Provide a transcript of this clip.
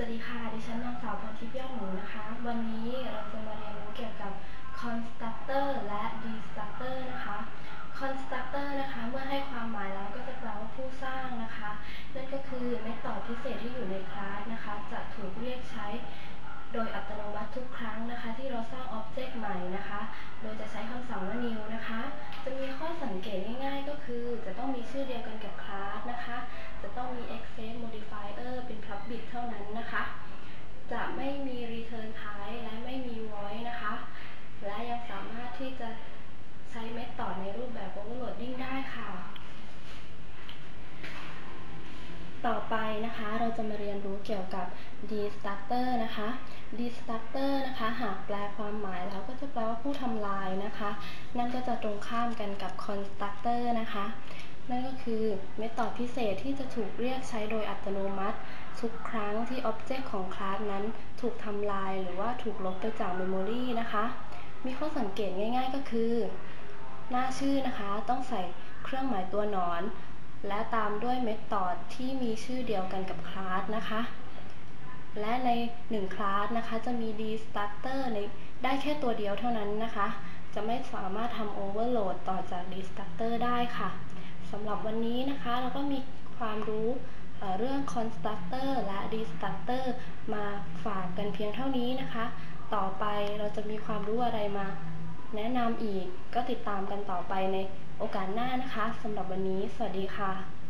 สวัสดีค่ะ ดิฉันนางสาวพรทิพย์ยอดหนูนะคะ วันนี้เราจะมาเรียนรู้เกี่ยวกับ constructor และ destructor นะคะ constructor นะคะ เมื่อให้ความหมายแล้วก็จะแปลว่าผู้สร้างนะคะ นั่นก็คือเมธอดพิเศษที่อยู่ในคลาสนะคะ จะถูกเรียกใช้โดยอัตโนมัติทุกครั้งนะคะ ที่เราสร้าง object ใหม่นะคะ โดยจะใช้คำสั่งว่า new นะคะ จะมีข้อสังเกตง่ายๆ ก็คือจะต้องมีชื่อเดียวกันกับคลาสนะคะ จะต้องมี access modifier เป็น public เท่านั้นนะคะ จะไม่มี return type และไม่มี void นะคะ และยังสามารถที่จะใช้เมธอดในรูปแบบ overloading ได้ค่ะ ต่อไปนะคะเราจะมาเรียนรู้เกี่ยวกับ destructor นะคะ destructor นะคะ หากแปลความหมายแล้วก็จะแปลว่าผู้ทำลายนะคะ นั่นก็จะตรงข้ามกันกับ constructor นะคะ นั่นก็คือเมธอดพิเศษที่จะถูกเรียกใช้โดยอัตโนมัติ ทุกครั้งที่ object ของคลาสนั้นถูกทำลายหรือว่าถูกลบไปจาก memory นะคะ มีข้อสังเกตง่ายๆก็คือ หน้าชื่อนะคะต้องใส่เครื่องหมายตัวหนอน และตามด้วยเมธอดที่มีชื่อเดียวกันกับคลาสนะคะและใน 1 คลาสนะคะ จะมี destructor ในได้แค่ตัวเดียวเท่านั้นนะคะ จะไม่สามารถทำ overload ต่อจาก destructor ได้ค่ะ สำหรับวันนี้นะคะเราก็มีความรู้เรื่อง constructor และ destructor มาฝากกันเพียงเท่านี้นะคะ ต่อไปเราจะมีความรู้อะไรมาแนะนำอีกก็ติดตามกันต่อไปในโอกาสหน้านะคะสำหรับวันนี้ สวัสดีค่ะ